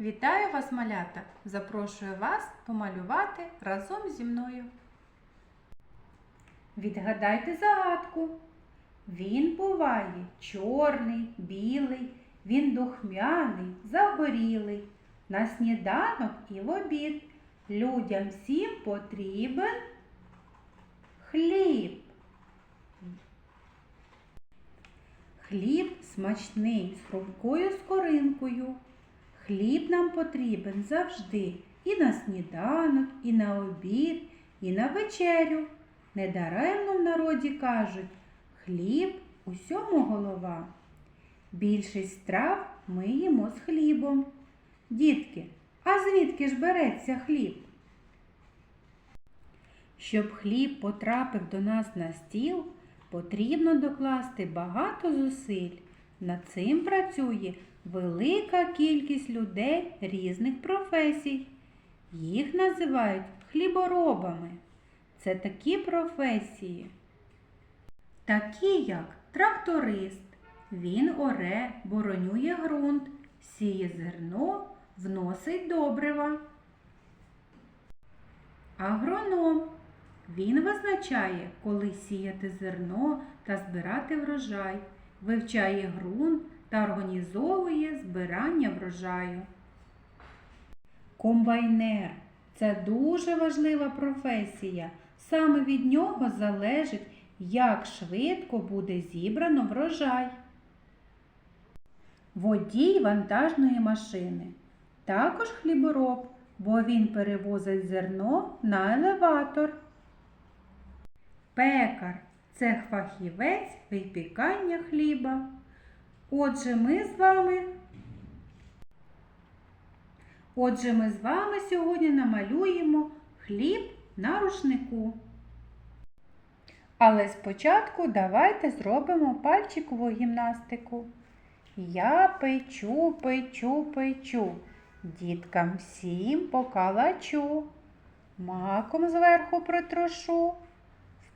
Вітаю вас, малята! Запрошую вас помалювати разом зі мною. Відгадайте загадку. Він буває чорний, білий, він духмяний, загорілий. На сніданок і в обід. Людям всім потрібен хліб. Хліб смачний з хрумкою скоринкою. Хліб нам потрібен завжди і на сніданок, і на обід, і на вечерю. Недаремно в народі кажуть, хліб усьому голова. Більшість страв ми їмо з хлібом. Дітки, а звідки ж береться хліб? Щоб хліб потрапив до нас на стіл, потрібно докласти багато зусиль. Над цим працює велика кількість людей різних професій. Їх називають хліборобами. Це такі професії, такі як тракторист. Він оре, боронює ґрунт, сіє зерно, вносить добрива. Агроном. Він визначає, коли сіяти зерно та збирати врожай, вивчає ґрунт та організовує збирання врожаю. Комбайнер це дуже важлива професія. Саме від нього залежить, як швидко буде зібрано врожай. Водій вантажної машини. Також хлібороб, бо він перевозить зерно на елеватор. Пекар це фахівець випікання хліба. Отже, ми з вами. Отже, ми з вами сьогодні намалюємо хліб на рушнику. Але спочатку давайте зробимо пальчикову гімнастику. Я печу, печу, печу, діткам всім покалачу, маком зверху притрошу, в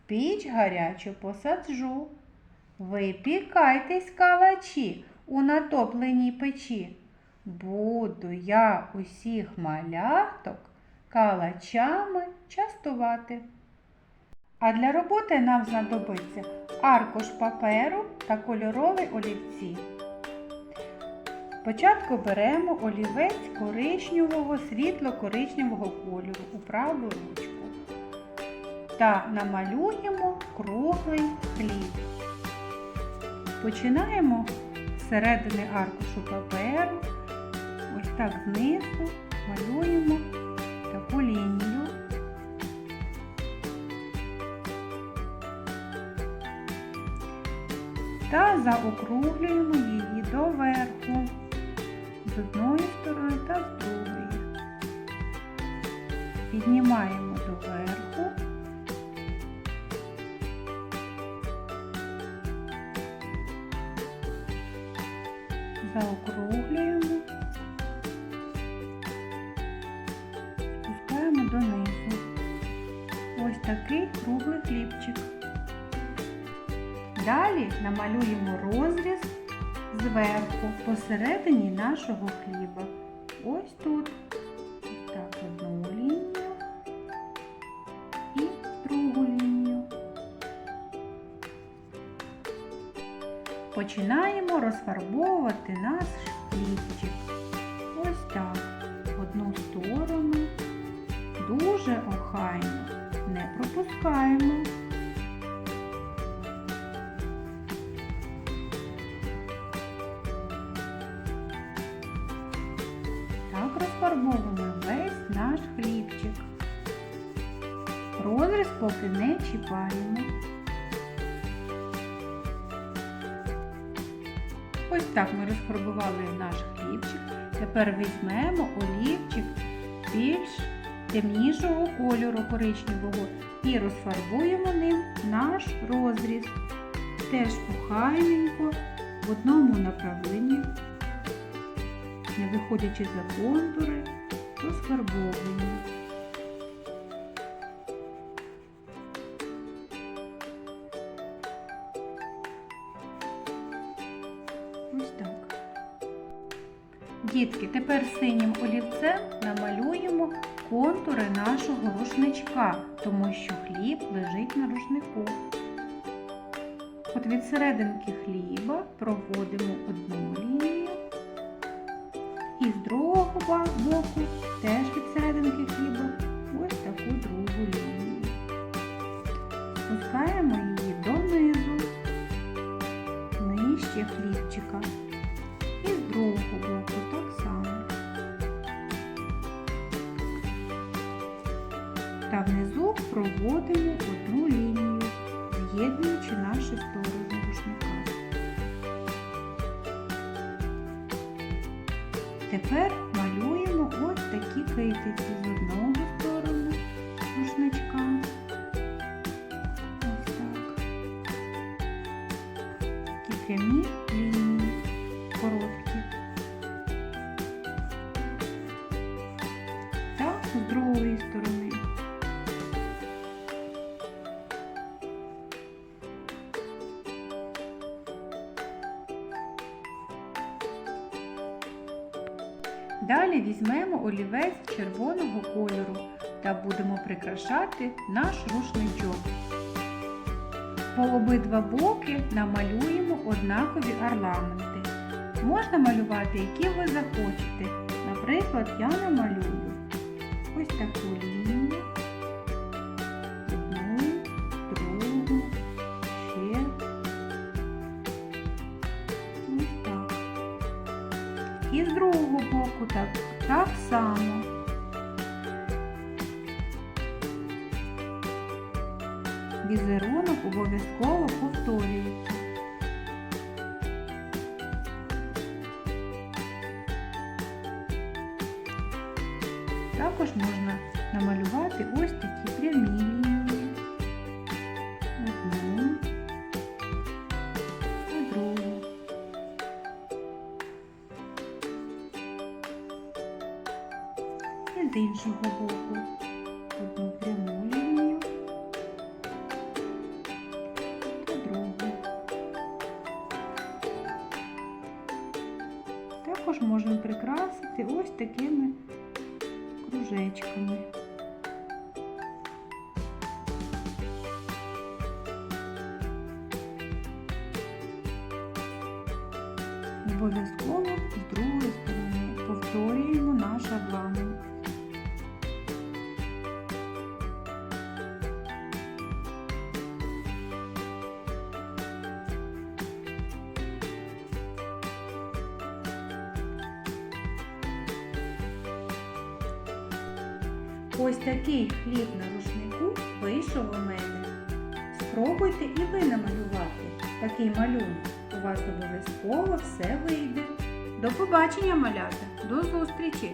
піч гарячу посаджу. Випікайтесь, калачі, у натопленій печі. Буду я усіх маляток калачами частувати. А для роботи нам знадобиться аркуш паперу та кольорові олівці. Спочатку беремо олівець коричневого, світло-коричневого кольору у праву ручку та намалюємо круглий хліб. Починаємо з середини аркушу паперу, ось так знизу малюємо таку лінію. Та заокруглюємо її доверху з одної сторони та з другої. Піднімаємо доверху. Заокруглюємо, пускаємо донизу. Ось такий круглий хлібчик. Далі намалюємо розріз зверху посередині нашого хліба. Ось тут. Починаємо розфарбовувати наш хлібчик. Ось так. В одну сторону. Дуже охайно. Не пропускаємо. Так розфарбовуємо весь наш хлібчик. Розріз поки не чіпаємо. Ось так ми розфарбували наш хлібчик. Тепер візьмемо олівчик більш темнішого кольору коричневого і розфарбуємо ним наш розріз. Теж охайненько в одному направленні не виходячи за контури, розфарбовуємо. Ось так. Дітки, тепер синім олівцем намалюємо контури нашого рушничка, тому що хліб лежить на рушнику. От від серединки хліба проводимо одну лінію. І з другого боку теж від серединки хліба ось таку другу лінію. Спускаємо нижче хлібчика. І з другого боку так само. Та внизу проводимо одну лінію, з'єднуючи наші сторони рушника. Тепер малюємо ось такі китиці з одного сторону рушничка. Ось так. Такі прямі Далі візьмемо олівець червоного кольору та будемо прикрашати наш рушничок. По обидва боки намалюємо однакові орнаменти. Можна малювати, які ви захочете. Наприклад, я намалюю ось таку лінію. І з другого боку так, так само. Візерунок обов'язково повторюється. Також можна намалювати ось такі прямі лінії. З іншого боку одну пряму лінію та другу. Також можемо прикрасити ось такими кружечками. Ось такий хліб на рушнику вийшов у мене. Спробуйте і ви намалювати такий малюнок. У вас обов'язково все вийде. До побачення, малята! До зустрічі!